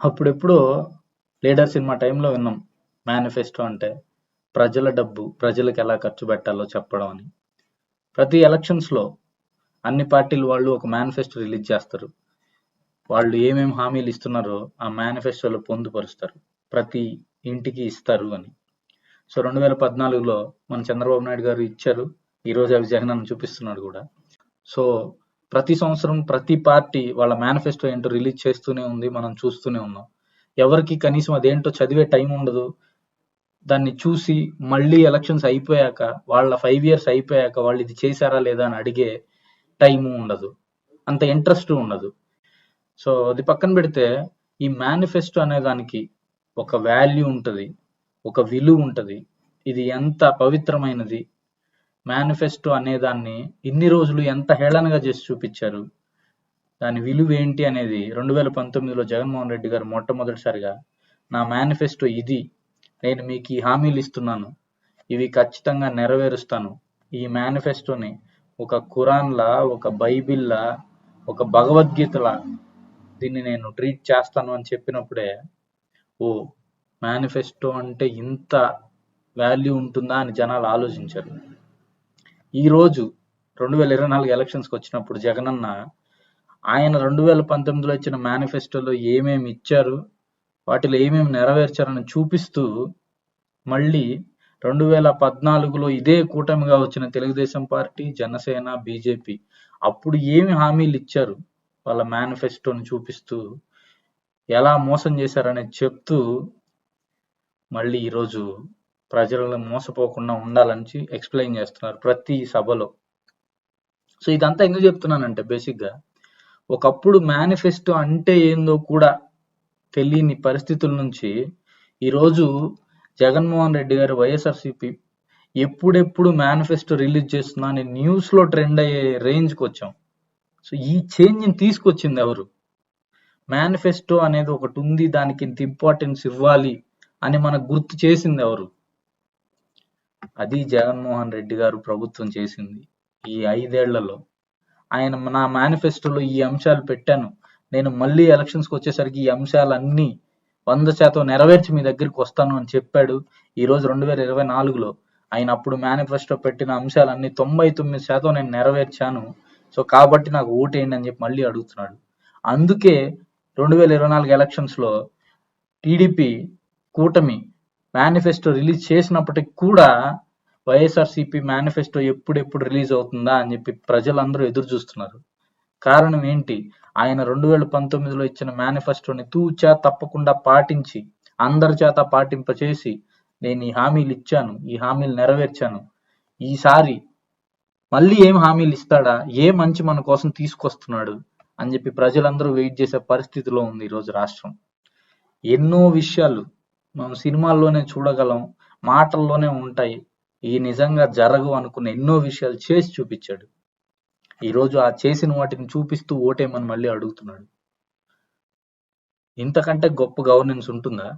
అప్పుడెప్పుడో 'leader' cinema టైంలో విన్నాం. మేనిఫెస్టో అంటే ప్రజల డబ్బు ప్రజలకు ఎలా ఖర్చు పెట్టాలో చెప్పడం అని. ప్రతి ఎలక్షన్స్‌లో అన్ని పార్టీలు వాళ్ళు ఒక మేనిఫెస్టో రిలీజ్ చేస్తారు. వాళ్ళు ఏమేమి హామీలు ఇస్తున్నారో ఆ మేనిఫెస్టోలో పొందుపరుస్తారు. ప్రతి ఇంటికి ఇస్తారు అని. సో 2014లో మన చంద్రబాబు నాయుడు గారు ఇచ్చారు. ఈరోజు అవి జగనన్న చూపిస్తున్నాడు కూడా. సో ప్రతి సంవత్సరం ప్రతి పార్టీ వాళ్ళ మేనిఫెస్టో ఏంటో రిలీజ్ చేస్తూనే ఉంది. మనం చూస్తూనే ఉన్నాం. ఎవరికి కనీసం అదేంటో చదివే టైం ఉండదు. దాన్ని చూసి మళ్ళీ ఎలక్షన్స్ అయిపోయాక వాళ్ళ ఫైవ్ ఇయర్స్ అయిపోయాక వాళ్ళు ఇది చేశారా లేదా అని అడిగే టైము ఉండదు. అంత ఇంట్రెస్ట్ ఉండదు. సో అది పక్కన పెడితే ఈ మేనిఫెస్టో అనే దానికి ఒక వాల్యూ ఉంటుంది ఒక విలువ ఉంటుంది ఇది ఎంత పవిత్రమైనది. మేనిఫెస్టో అనే దాన్ని ఇన్ని రోజులు ఎంత హేళనగా చేసి చూపించారు దాని విలువ ఏంటి అనేది 2019లో జగన్మోహన్ రెడ్డి గారు మొట్టమొదటిసారిగా నా మేనిఫెస్టో ఇది. నేను మీకు ఈ హామీలు ఇస్తున్నాను. ఇవి ఖచ్చితంగా నెరవేరుస్తాను. ఈ మేనిఫెస్టోని ఒక ఖురాన్‌లా, ఒక బైబిల్‌లా, ఒక భగవద్గీతలా దీన్ని నేను ట్రీట్ చేస్తాను అని చెప్పినప్పుడే ఓ మేనిఫెస్టో అంటే ఇంత వాల్యూ ఉంటుందా అని జనాలు ఆలోచించారు. ఈరోజు 2024 ఎలక్షన్స్‌కొచ్చినప్పుడు జగనన్న ఆయన 2019లో ఇచ్చిన మేనిఫెస్టోలో ఏమేమి ఇచ్చారు, వాటిలో ఏమేమి నెరవేర్చారని చూపిస్తూ మళ్ళీ 2014లో ఇదే కూటమిగా వచ్చిన తెలుగుదేశం పార్టీ, జనసేన, బీజేపీ అప్పుడు ఏమి హామీలు ఇచ్చారు వాళ్ళ మేనిఫెస్టోని చూపిస్తూ ఎలా మోసం చేశారని చెప్తూ మళ్ళీ ఈరోజు ప్రజలను మోసపోకుండా ఉండాలని ఎక్స్‌ప్లెయిన్ చేస్తున్నారు ప్రతి సభలో. సో ఇదంతా ఎందుకు చెప్తున్నానంటే బేసిక్‌గా ఒకప్పుడు మేనిఫెస్టో అంటే ఏందో కూడా తెలియని పరిస్థితుల నుంచి ఈరోజు జగన్మోహన్ రెడ్డి గారు వైఎస్ఆర్‌సీపీ ఎప్పుడెప్పుడు మేనిఫెస్టో రిలీజ్ చేస్తుందా అని న్యూస్‌లో ట్రెండ్ అయ్యే రేంజ్‌కొచ్చాం. సో ఈ చేంజ్‌ని తీసుకొచ్చింది ఎవరు? మేనిఫెస్టో అనేది ఒకటి ఉంది. దానికి ఇంత ఇంపార్టెన్స్ ఇవ్వాలి అని మనకు గుర్తు చేసింది ఎవరు? అది జగన్మోహన్ రెడ్డి గారు ప్రభుత్వం చేసింది. ఈ ఐదేళ్ళలో ఆయన నా మేనిఫెస్టోలో ఈ అంశాలు పెట్టాను. నేను మళ్ళీ ఎలక్షన్స్కి వచ్చేసరికి ఈ అంశాలన్నీ 100% నెరవేర్చి మీ దగ్గరికి వస్తాను అని చెప్పాడు. ఈరోజు 2024లో ఆయన అప్పుడు మేనిఫెస్టో పెట్టిన అంశాలన్నీ 99% నేను నెరవేర్చాను. సో కాబట్టి నాకు ఓటేయండి అని చెప్పి మళ్ళీ అడుగుతున్నాడు. అందుకే 2024 ఎలక్షన్స్‌లో టీడీపీ కూటమి మేనిఫెస్టో రిలీజ్ చేసినప్పటికి కూడా వైఎస్ఆర్‌సీపీ మేనిఫెస్టో ఎప్పుడెప్పుడు రిలీజ్ అవుతుందా అని చెప్పి ప్రజలందరూ ఎదురు చూస్తున్నారు. కారణం ఏంటి? ఆయన 2019లో ఇచ్చిన మేనిఫెస్టోని తూచా తప్పకుండా పాటించి అందరి చేత పాటింపచేసి నేను ఈ హామీలు ఇచ్చాను. ఈ హామీలు నెరవేర్చాను. ఈసారి మళ్ళీ ఏం హామీలు ఇస్తాడా? ఏ మంచి మన కోసం తీసుకొస్తున్నాడు? అని చెప్పి ప్రజలందరూ వెయిట్ చేసే పరిస్థితిలో ఉంది ఈరోజు రాష్ట్రం. ఎన్నో విషయాలు మనం సినిమాల్లోనే చూడగలం. మాటల్లోనే ఉంటాయి. ఈ నిజంగా జరగవు అనుకున్న ఎన్నో విషయాలు చేసి చూపించాడు ఈరోజు ఆ చేసిన వాటిని చూపిస్తూ ఓటేమని మళ్ళీ అడుగుతున్నాడు. ఇంతకంటే గొప్ప గవర్నెన్స్ ఉంటుందా?